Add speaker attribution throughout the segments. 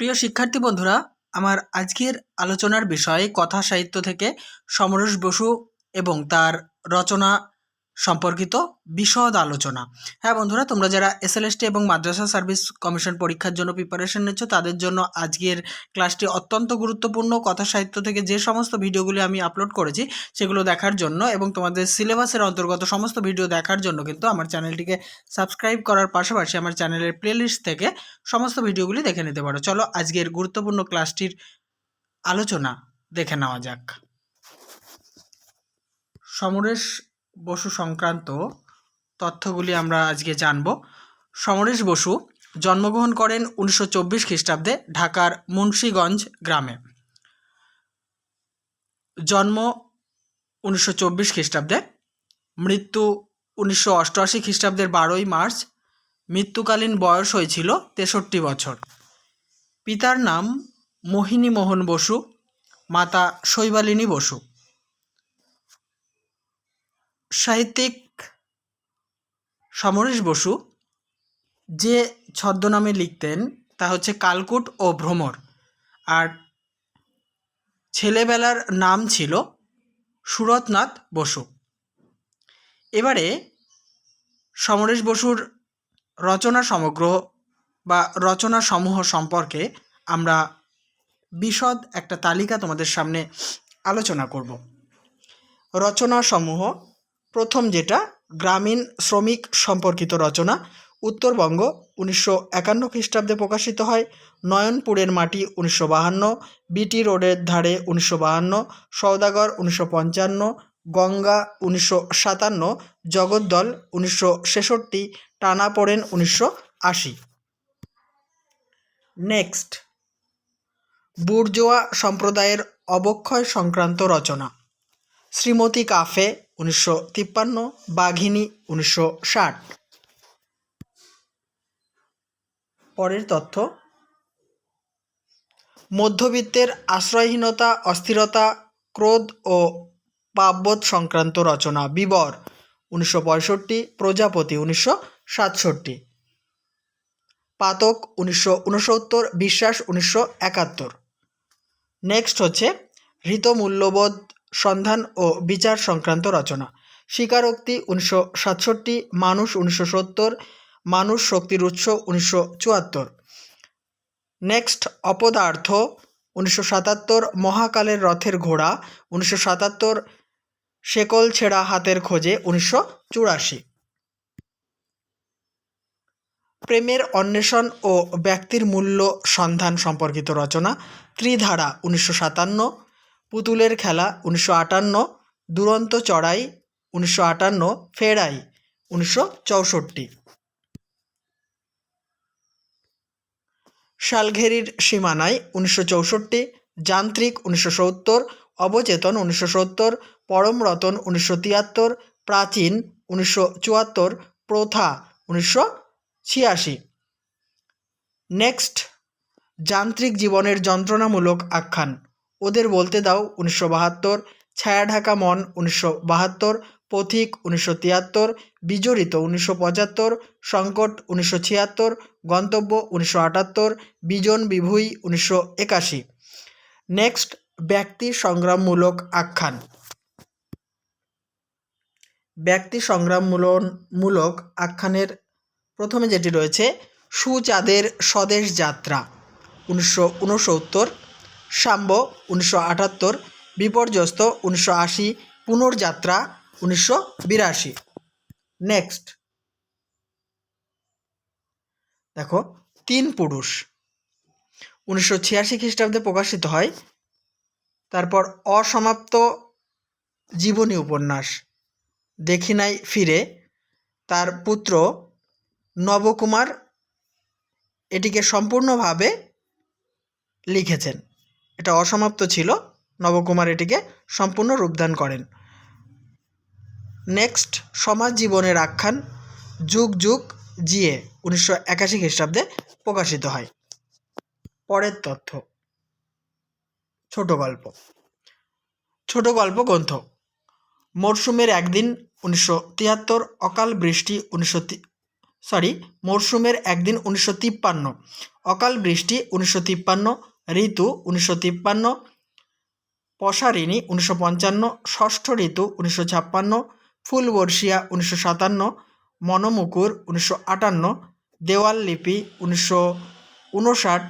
Speaker 1: প্রিয় শিক্ষার্থী বন্ধুরা, আমার আজকের আলোচনার বিষয় কথা সাহিত্য থেকে সমরেশ বসু এবং তার রচনা সম্পর্কিত বিশদ আলোচনা। হ্যাঁ বন্ধুরা, তোমরা যারা এসএলএসটি এবং মাদ্রাসা সার্ভিস কমিশন পরীক্ষার জন্য প্রিপারেশন নিচ্ছ, তাদের জন্য আজকের ক্লাসটি অত্যন্ত গুরুত্বপূর্ণ। কথা সাহিত্য থেকে যে সমস্ত ভিডিওগুলি আমি আপলোড করেছি, সেগুলো দেখার জন্য এবং তোমাদের সিলেবাসের অন্তর্গত সমস্ত ভিডিও দেখার জন্য কিন্তু আমার চ্যানেলটিকে সাবস্ক্রাইব করার পাশাপাশি আমার চ্যানেলের প্লেলিস্ট থেকে সমস্ত ভিডিওগুলি দেখে নিতে পারো। চলো আজকের গুরুত্বপূর্ণ ক্লাসটির আলোচনা দেখে নেওয়া যাক। সমরেশ বসু সংক্রান্ত তথ্যগুলি আমরা আজকে জানব। সমরেশ বসু জন্মগ্রহণ করেন উনিশশো চব্বিশ খ্রিস্টাব্দে ঢাকার মুন্সীগঞ্জ গ্রামে। জন্ম উনিশশো চব্বিশ খ্রিস্টাব্দে। মৃত্যু উনিশশো অষ্টআশি খ্রিস্টাব্দের বারোই মার্চ। মৃত্যুকালীন বয়স হয়েছিল তেষট্টি বছর। পিতার নাম মোহিনী মোহন বসু, মাতা শৈবালিনী বসু। সাহিত্যিক সমরেশ বসু যে ছদ্মনামে লিখতেন তা হচ্ছে কালকুট ও ভ্রমর। আর ছেলেবেলার নাম ছিল সুরতনাথ বসু। এবারে সমরেশ বসুর রচনা সমগ্র বা রচনা সমূহ সম্পর্কে আমরা বিশদ একটা তালিকা তোমাদের সামনে আলোচনা করব। রচনা সমূহ প্রথম যেটা, গ্রামীণ শ্রমিক সম্পর্কিত রচনা, উত্তরবঙ্গ উনিশশো একান্ন খ্রিস্টাব্দে প্রকাশিত হয়, নয়নপুরের মাটি উনিশশো বাহান্ন, বিটি রোডের ধারে উনিশশো বাহান্ন, সওদাগর উনিশশো পঞ্চান্ন, গঙ্গা উনিশশো সাতান্ন, জগদ্দল উনিশশো ছেষট্টি, টানাপোড়েন উনিশশো আশি। নেক্সট। বুর্জোয়া সম্প্রদায়ের অবক্ষয় সংক্রান্ত রচনা। শ্রীমতী কাফে উনিশশো তিপ্পান্ন, বাঘিনী উনিশশো ষাট। পরের তথ্য, মধ্যবিত্তের আশ্রয়হীনতা, অস্থিরতা, ক্রোধ ও পাপবোধ সংক্রান্ত রচনা বিবর, উনিশশো পঁয়ষট্টি, প্রজাপতি উনিশশো সাতষট্টি। পাতক উনিশশো উনসত্তর, বিশ্বাস উনিশশো একাত্তর। নেক্সট হচ্ছে হৃতমূল্যবোধ সন্ধান ও বিচার সংক্রান্ত রচনা। স্বীকারোক্তি উনিশশো সাতষট্টি, মানুষ উনিশশো সত্তর, মানুষ শক্তির উৎস উনিশশো চুয়াত্তর। নেক্সট, অপদার্থ উনিশশো সাতাত্তর, মহাকালের রথের ঘোড়া উনিশশো সাতাত্তর, শেকল ছেঁড়া হাতের খোঁজে উনিশশো চুরাশি। প্রেমের অন্বেষণ ও ব্যক্তির মূল্য সন্ধান সম্পর্কিত রচনা, ত্রিধারা উনিশশো সাতান্ন পুতুলের খেলা উনিশশো আটান্ন, দুরন্ত চড়াই উনিশশো আটান্ন, ফেরাই উনিশশো চৌষট্টি। শালঘেরির সীমানায় উনিশশো চৌষট্টি, যান্ত্রিক উনিশশো সত্তর, অবচেতন উনিশশো সত্তর পরম রতন উনিশশো তিয়াত্তর, প্রাচীন উনিশশো চুয়াত্তর, প্রথা উনিশশো ছিয়াশি। নেক্সট, যান্ত্রিক জীবনের যন্ত্রণামূলক আখ্যান। ওদের বলতে দাও উনিশশো বাহাত্তর ছায়াঢাকা মন উনিশশো বাহাত্তর, পথিক উনিশশো তিয়াত্তর, বিজড়িত উনিশশো পঁচাত্তর, সংকট উনিশশো ছিয়াত্তর, গন্তব্য উনিশশো আটাত্তর, বিজন বিভুই উনিশশো একাশি। নেক্সট, ব্যক্তি সংগ্রামমূলক আখ্যান। ব্যক্তি সংগ্রামমূলন মূলক আখ্যানের প্রথমে যেটি রয়েছে, সুচাঁদের স্বদেশ যাত্রা, উনিশশো উনসত্তর। সাম্ব উনিশশো আটাত্তর, বিপর্যস্ত উনিশশো আশি, পুনর্যাত্রা উনিশশো বিরাশি। নেক্সট দেখো, তিন পুরুষ। উনিশশো ছিয়াশি খ্রিস্টাব্দে প্রকাশিত হয়। তারপর অসমাপ্ত জীবনী উপন্যাস, দেখি নাই ফিরে। তার পুত্র নবকুমার এটিকে সম্পূর্ণভাবে লিখেছেন। এটা অসমাপ্ত ছিল। নবকুমার এটিকে সম্পূর্ণ রূপদান করেন। নেক্সট, সমাজ জীবনের আখ্যান যুগ যুগ জিয়ে উনিশশো একাশি খ্রিস্টাব্দে প্রকাশিত হয়। পরের তথ্য, ছোট গল্প। ছোট গল্প গ্রন্থ। মরশুমের একদিন উনিশশো তিয়াত্তর, অকাল বৃষ্টি উনিশশো সরি মরশুমের একদিন উনিশশো তিপ্পান্ন, অকাল বৃষ্টি উনিশশো তিপ্পান্ন ঋতু উনিশশো তিপ্পান্ন পশারিণী উনিশশো পঞ্চান্ন, ষষ্ঠ ঋতু উনিশশো ছাপ্পান্ন ফুল বর্ষিয়া উনিশশো সাতান্ন, মনমুকুর উনিশশো আটান্ন, দেওয়াল লিপি উনিশশো উনষাট,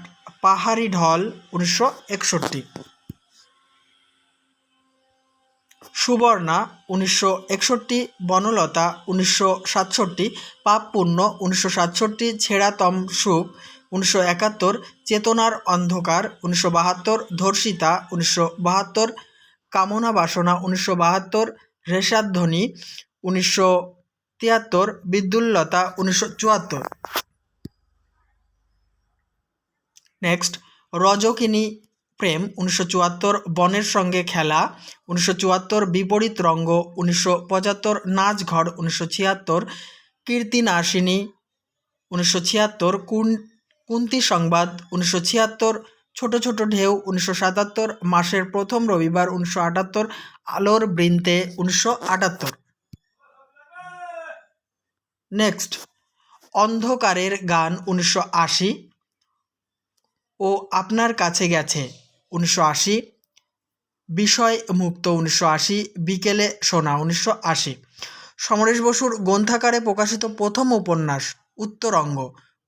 Speaker 1: পাহাড়ি ঢল উনিশশো একষট্টি। সুবর্ণা উনিশশো একষট্টি, বনলতা উনিশশো সাতষট্টি পাপ পুণ্য উনিশশো সাতষট্টি, ছেঁড়াতম সুখ উনিশশো একাত্তর, চেতনার অন্ধকার উনিশশো বাহাত্তর, ধর্ষিতা উনিশশো বাহাত্তর, কামনা বাসনা উনিশশো বাহাত্তর, রেশাধ্বনি উনিশশো তিয়াত্তর, বিদ্যুল্লতা উনিশশো চুয়াত্তর। নেক্সট রজকিনী প্রেম উনিশশো চুয়াত্তর, বনের সঙ্গে খেলা উনিশশো চুয়াত্তর, বিপরীত রঙ্গ উনিশশো পঁচাত্তর নাচ ঘর উনিশশো ছিয়াত্তর, কীর্তিনাশিনী উনিশশো ছিয়াত্তর কুন্তি সংবাদ উনিশশো ছিয়াত্তর, ছোট ছোট ঢেউ উনিশশো সাতাত্তর, মাসের প্রথম রবিবার উনিশশো আটাত্তর, আলোর বৃন্তে উনিশশো আটাত্তর। নেক্সট, অন্ধকারের গান উনিশশো আশি ও আপনার কাছে গেছে উনিশশো আশি, বিষয় মুক্ত উনিশশো আশি, বিকেলে সোনা উনিশশো আশি। সমরেশ বসুর গ্রন্থাকারে প্রকাশিত প্রথম উপন্যাস, উত্তরঙ্গ,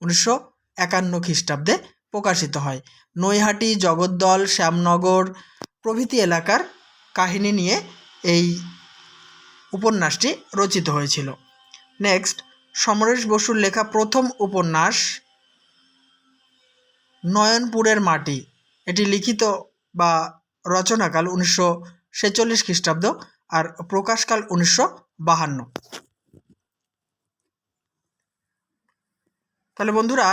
Speaker 1: উনিশশো একান্ন খ্রিস্টাব্দে প্রকাশিত হয়। নৈহাটি, জগদ্দল, শ্যামনগর প্রভৃতি এলাকার কাহিনী নিয়ে এই উপন্যাসটি রচিত হয়েছিল। নেক্সট, সমরেশ বসুর লেখা প্রথম উপন্যাস নয়নপুরের মাটি। এটি লিখিত বা রচনাকাল উনিশশো ছেচল্লিশ খ্রিস্টাব্দ আর প্রকাশকাল উনিশশো বাহান্ন। তাহলে বন্ধুরা,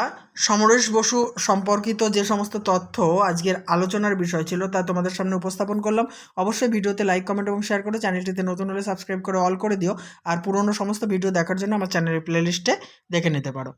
Speaker 1: সমরেশ বসু সম্পর্কিত যে সমস্ত তথ্য আজকের আলোচনার বিষয় ছিল তা তোমাদের সামনে উপস্থাপন করলাম। অবশ্যই ভিডিওতে লাইক কমেন্ট এবং শেয়ার করে চ্যানেলটিতে নতুন হলে সাবস্ক্রাইব করে অল করে দিও। আর পুরনো সমস্ত ভিডিও দেখার জন্য আমার চ্যানেলের প্লেলিস্টে দেখে নিতে পারো।